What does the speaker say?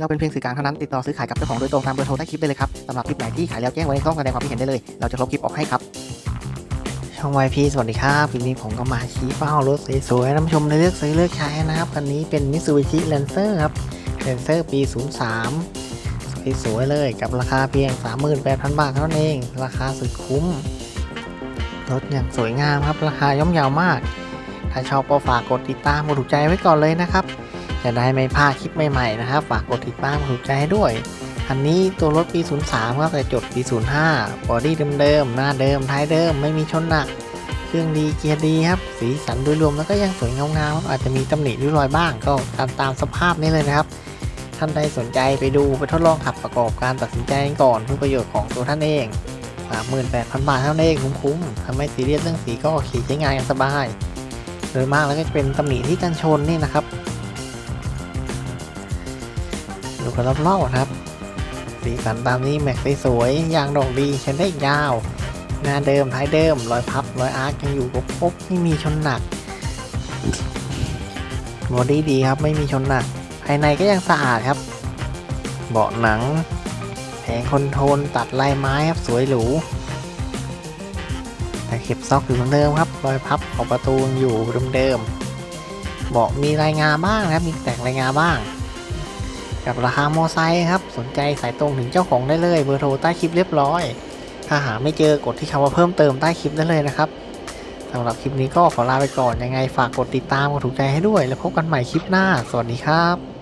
เราเป็นเพียงสื่อกลางเท่านั้นติดต่อซื้อขายกับเจ้าของโดยตรงตามเบอร์โทรใต้คลิปได้เลยครับสำหรับคลิปไหนที่ขายแล้วแจ้งไว้ในช่องแสดงความคิดเห็นได้เลย เราจะลบคลิปออกให้ครับช่องวพีสวัสดีครับคลิปนี้ผมก็มาชี้เป้ารถสวยๆท่านผู้ชมในเลือกซื้อเลือกใช้นะครับคันนี้เป็น Mitsubishi Lancer ครับ Lancer ปี 03 สวยๆเลยกับราคาเพียง 38,000 บาทเท่านั้นเอง ราคาสุดคุ้ม รถอย่างสวยงามครับ ราคาย่อมเยาวมาก ถ้าชอบก็ฝากกดติดตามกดถูกใจไว้ก่อนเลยนะครับ จะได้ไม่พลาดคลิปใหม่ๆนะครับ ฝากกดติดตามถูกใจให้ด้วยคันนี้ตัวรถปี 03 ครับแต่จดปี 05 บอดี้เดิมๆ หน้าเดิม ท้ายเดิม ไม่มีชนหนัก เครื่องดีเกียร์ดีครับ สีสันโดยรวมแล้วก็ยังสวยงามๆครับอาจจะมีตำหนิริ้วรอยบ้างก็ตามตามสภาพนี้เลยนะครับ ท่านใดสนใจไปดูไปทดลองขับประกอบการตัดสินใจก่อนเพื่อประโยชน์ของตัวท่านเอง38,000 บาทเท่านั้นเองคุ้มๆทำให้ซีเรียสเรื่องสีก็ขี่ใช้งานกันสบาย โดยมากแล้วก็จะเป็นตำหนิที่กันชนนี่นะครับ ดูกันรอบๆนะครับ สีสันตามนี้แม็กสวยๆยางดอกดีใช้ได้ยาว หน้าเดิมท้ายเดิมรอยพับรอยอาร์คยังอยู่ครบๆไม่มีชนหนักบอดี้ดีครับไม่มีชนหนัก ภายในก็ยังสะอาดครับ เบาะหนังแผงคอนโทรลตัดลายไม้ครับสวยหรูแต่เข็บซอกอยู่เหมือนเดิมครับ รอยพับของประตูอยู่เดิมๆเบาะมีรายงาบ้างนะครับมีแตกรายงาบ้าง กับราคามอไซค์ครับ สนใจสายตรงถึงเจ้าของได้เลยเบอร์โทรใต้คลิปเรียบร้อย ถ้าหาไม่เจอกดที่คำว่าเพิ่มเติมใต้คลิปได้เลยนะครับสำหรับคลิปนี้ก็ขอลาไปก่อนยังไงฝากกดติดตามกดถูกใจให้ด้วย แล้วพบกันใหม่คลิปหน้า สวัสดีครับ